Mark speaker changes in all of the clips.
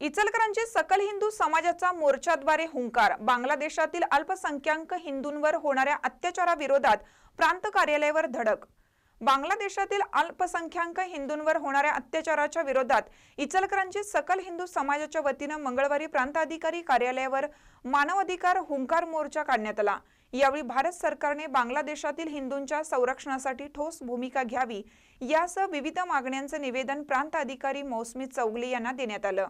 Speaker 1: इचलकरांची सकल हिंदू समाजाचा मोर्चाद्वारे हुंकार बांगलादेशातील अल्पसंख्याक हिंदूंवर होणाऱ्या अत्याचाराविरोधात प्रांत कार्यालयावर धडक. बांगलादेशातील अल्पसंख्याक हिंदूंवर होणाऱ्या अत्याचाराच्या विरोधात इचलकरांची सकल हिंदू समाजाच्या वतीनं मंगळवारी प्रांताधिकारी कार्यालयावर मानवाधिकार हुंकार मोर्चा काढण्यात आला. यावेळी भारत सरकारने बांगलादेशातील हिंदूंच्या संरक्षणासाठी ठोस भूमिका घ्यावी यासह विविध मागण्यांचं निवेदन प्रांत अधिकारी मौसमी चौगले यांना देण्यात आलं.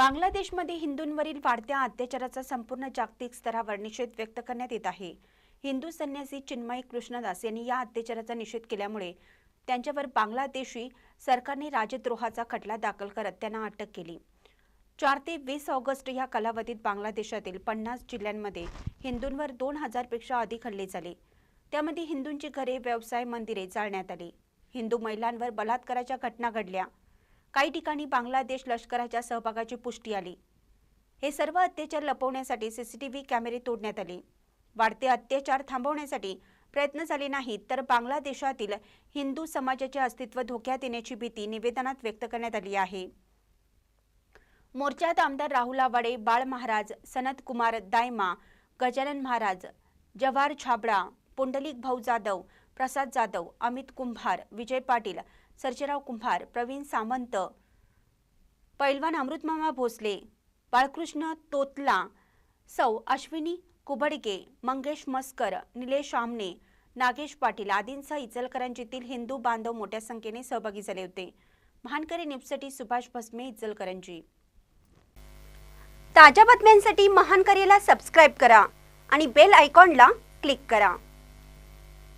Speaker 2: बांगलादेशमध्ये हिंदूंवरील वाढत्या अत्याचाराचा संपूर्ण जागतिक स्तरावर निषेध व्यक्त करण्यात येत आहे. हिंदू संन्यासी चिन्मय कृष्णदास यांनी या अत्याचाराचा निषेध केल्यामुळे त्यांच्यावर बांगलादेशी सरकारने राजद्रोहाचा खटला दाखल करत त्यांना अटक केली. चार ते वीस ऑगस्ट या कालावधीत बांगलादेशातील पन्नास जिल्ह्यांमध्ये हिंदूंवर दोन हजारपेक्षा अधिक हल्ले झाले. त्यामध्ये हिंदूंची घरे व्यवसाय मंदिरे जाळण्यात आली. हिंदू महिलांवर बलात्काराच्या घटना घडल्या. काही ठिकाणी बांगलादेश लष्कराच्या सहभागाची पुष्टी आली. हे सर्व अत्याचार लपवण्यासाठी सीसीटीव्ही कॅमेरे तोडण्यात आले. वाढते अत्याचार थांबवण्यासाठी प्रयत्न झाले नाहीत तर बांगलादेशातील हिंदू समाजाचे अस्तित्व धोक्यात येण्याची भीती निवेदनात व्यक्त करण्यात आली आहे. मोर्चात आमदार राहुल आवाडे बाळ महाराज सनत कुमार दायमा गजानन महाराज जवाहर छाबडा पुंडलिक भाऊ जाधव प्रसाद जाधव अमित कुंभार विजय पाटील सर्जेराव कुंभार प्रवीण सामंत पैलवान अमृतमामा भोसले बाळकृष्ण तोतला सौ अश्विनी कुबडके मंगेश मस्कर निलेश आमने नागेश पाटील आदींसह इचलकरंजीतील हिंदू बांधव मोठ्या संख्येने सहभागी झाले होते. महानकरी न्यूजसाठी सुभाष भस्मे इचलकरंजी. ताज्या बातम्यांसाठी महानकरीला सबस्क्राईब करा आणि बेल आयकॉनला क्लिक करा.